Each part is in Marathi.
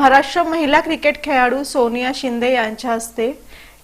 महाराष्ट्र महिला क्रिकेट खेळाडू सोनिया शिंदे यांच्या हस्ते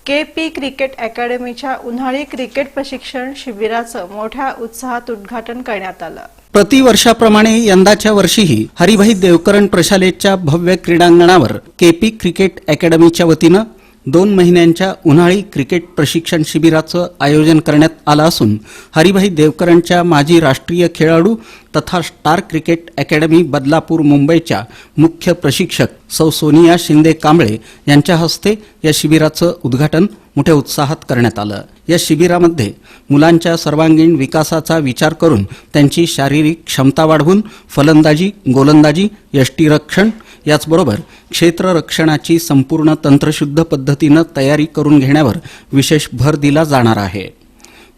के पी क्रिकेट अकॅडमीच्या उन्हाळी क्रिकेट प्रशिक्षण शिबिराचं मोठ्या उत्साहात उद्घाटन करण्यात आलं. प्रतिवर्षाप्रमाणे यंदाच्या वर्षीही हरिभाई देवकरण प्रशालेच्या भव्य क्रीडांगणावर केपी क्रिकेट अकॅडमीच्या वतीनं दोन महिन्यांच्या उन्हाळी क्रिकेट प्रशिक्षण शिबिराचं आयोजन करण्यात आलं असून हरिभाई देवकरांच्या माजी राष्ट्रीय खेळाडू तथा स्टार क्रिकेट अकॅडमी बदलापूर मुंबईच्या मुख्य प्रशिक्षक सौ सोनिया शिंदे कांबळे यांच्या हस्ते या शिबिराचं उद्घाटन मोठ्या उत्साहात करण्यात आलं. या शिबिरामध्ये मुलांच्या सर्वांगीण विकासाचा विचार करून त्यांची शारीरिक क्षमता वाढवून फलंदाजी गोलंदाजी यष्टीरक्षण याचबरोबर क्षेत्ररक्षणाची संपूर्ण तंत्रशुद्ध पद्धतीनं तयारी करून घेण्यावर विशेष भर दिला जाणार आहे.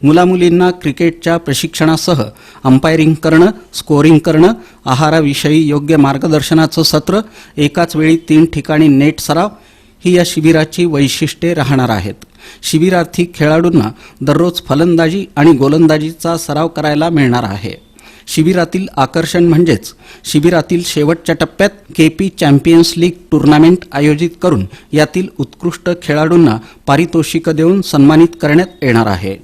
मुलामुलींना क्रिकेटच्या प्रशिक्षणासह अंपायरिंग करणं स्कोरिंग करणं आहाराविषयी योग्य मार्गदर्शनाचं सत्र एकाच वेळी तीन ठिकाणी नेट सराव ही या शिबिराची वैशिष्ट्ये राहणार आहेत. शिबिरार्थी खेळाडूंना दररोज फलंदाजी आणि गोलंदाजीचा सराव करायला मिळणार आहे. शिबिरातील आकर्षण म्हणजेच शिबिरातील शेवटच्या टप्प्यात K P champions league tournament आयोजित करून यातील उत्कृष्ट खेळाडूंना पारितोषिकं देऊन सन्मानित करण्यात येणार आहे.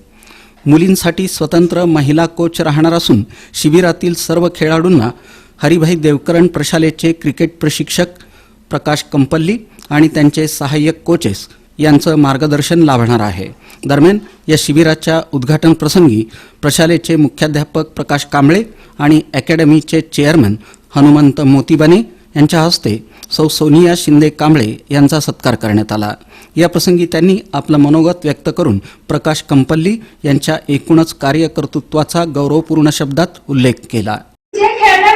मुलींसाठी स्वतंत्र महिला कोच राहणार असून शिबिरातील सर्व खेळाडूंना हरिभाई देवकरण प्रशालेचे क्रिकेट प्रशिक्षक प्रकाश कंपल्ली आणि त्यांचे सहाय्यक कोचेस यांचं मार्गदर्शन लाभणार आहे. दरम्यान या शिबिराच्या उद्घाटन प्रसंगी प्रशालेचे मुख्याध्यापक प्रकाश कांबळे आणि अकॅडमीचे चेअरमन हनुमंत मोतीबाने यांच्या हस्ते सौ सोनिया शिंदे कांबळे यांचा सत्कार करण्यात आला. या प्रसंगी त्यांनी आपलं मनोगत व्यक्त करून प्रकाश कंपल्ली यांच्या एकूणच कार्यकर्तृत्वाचा गौरवपूर्ण शब्दात उल्लेख केला. जे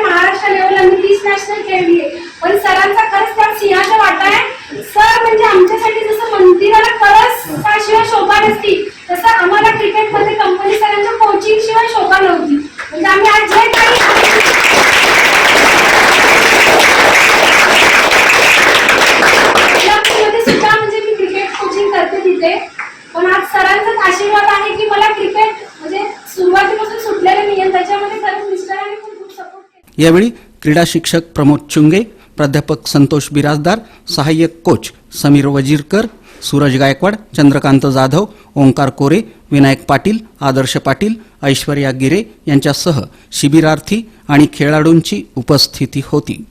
महाराष्ट्र लेवलला मी तीस नॅशनल खेळली पण सरांचा खरंच त्या सिंहाचा वाटा आहे. सर म्हणजे आमच्यासाठी मंदिराला खरंच त्याशिवाय शोभा नसती. तसं आम्हाला क्रिकेटमध्ये कंपनी सरांच्या कोचिंग शिवाय शोभा नव्हती. म्हणजे आम्ही आज जे काही सुद्धा म्हणजे मी क्रिकेट कोचिंग करते तिथे. पण आज सरांचाच आशीर्वाद आहे की मला क्रिकेट म्हणजे सुरुवातीपासून नाही त्याच्यामध्ये मिस्टरांनी पण खूप सपोर्ट केला. यावेळी क्रीडा शिक्षक प्रमोद चुंगे प्राध्यापक संतोष बिराजदार सहाय्यक कोच समीर वजीरकर सूरज गायकवाड चंद्रकांत जाधव ओंकार कोरे विनायक पाटील आदर्श पाटील ऐश्वर्या गिरे यांच्यासह शिबिरार्थी आणि खेळाडूंची उपस्थिती होती.